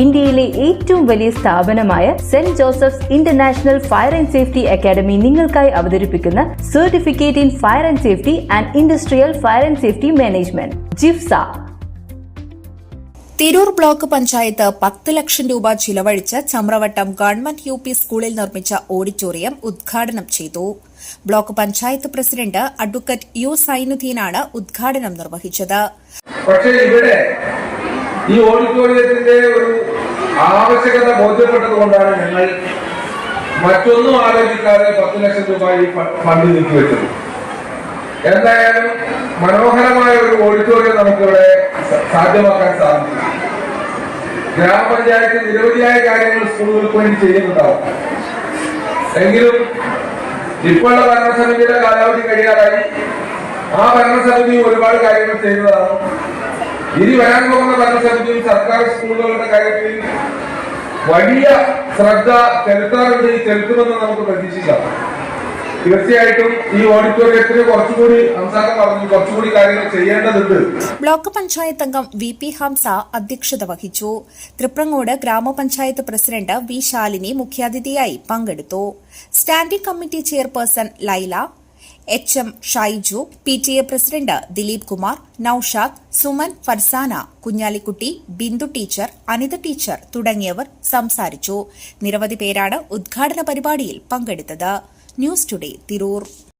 ഇന്ത്യയിലെ ഏറ്റവും വലിയ സ്ഥാപനമായ saint Joseph's international fire and safety academy നിങ്ങൾക്കായി അവതരിപ്പിക്കുന്ന certificate in fire and safety and industrial fire and safety management ജിഫ്സ. Tirur block panchayat പത്ത് ലക്ഷം രൂപ ചിലവഴിച്ച് ചമ്രവട്ടം ഗവൺമെന്റ് യു പി സ്കൂളിൽ നിർമ്മിച്ച ഓഡിറ്റോറിയം ഉദ്ഘാടനം ചെയ്തു. Block panchayat president advocate U സൈനുദ്ദീനാണ് ഉദ്ഘാടനം നിർവഹിച്ചത്. പക്ഷേ ഇവിടെ ഈ ഓഡിറ്റോറിയത്തിന്റെ ഒരു ആവശ്യകത ബോധ്യപ്പെട്ടത് കൊണ്ടാണ് ഞങ്ങൾ മറ്റൊന്നും ആലോചിക്കാതെ പത്ത് ലക്ഷം രൂപ ഈ ഫണ്ട് നീക്കിവെച്ചത് എന്തായാലും മനോഹരമായ ഒരു ഓഡിറ്റോറിയം നമുക്കിവിടെ സാധ്യമാക്കാൻ സാധിക്കും. ഗ്രാമപഞ്ചായത്ത് നിരവധിയായ കാര്യങ്ങൾ സ്കൂളുകൾക്ക് വേണ്ടി ചെയ്യുന്നുണ്ടാവും. എങ്കിലും ഇപ്പോഴുള്ള ഭരണസമിതിയുടെ കാലാവധി കഴിയാറായി. ആ ഭരണസമിതി ഒരുപാട് കാര്യങ്ങൾ ചെയ്യുന്നതാണ്. ഇനി വരാൻ പോകുന്ന ഭരണസമിതി സർക്കാർ സ്കൂളുകളുടെ കാര്യത്തിൽ വലിയ ശ്രദ്ധ ചെലുത്താറുണ്ട് ചെലുത്തുമെന്ന് നമുക്ക് പ്രതീക്ഷിക്കാം. ഈ കുറച്ചുകൂടി പറഞ്ഞു കുറച്ചുകൂടി കാര്യങ്ങൾ ചെയ്യേണ്ടതുണ്ട്. ബ്ലോക്ക് പഞ്ചായത്ത് അംഗം വി പി ഹംസ അധ്യക്ഷത വഹിച്ചു. തൃപ്രങ്ങോട് ഗ്രാമപഞ്ചായത്ത് പ്രസിഡന്റ് വി ശാലിനി മുഖ്യാതിഥിയായി പങ്കെടുത്തു. Standing committee chairperson Laila H M Shaiju P T A president Dileep Kumar Naushad Suman Farsana Kunhalikutty Bindu teacher Anitha teacher തുടങ്ങിയവർ സംസാരിച്ചു. നിരവധി പേരാണ് ഉദ്ഘാടന പരിപാടിയിൽ പങ്കെടുത്തത്. News today Tirur.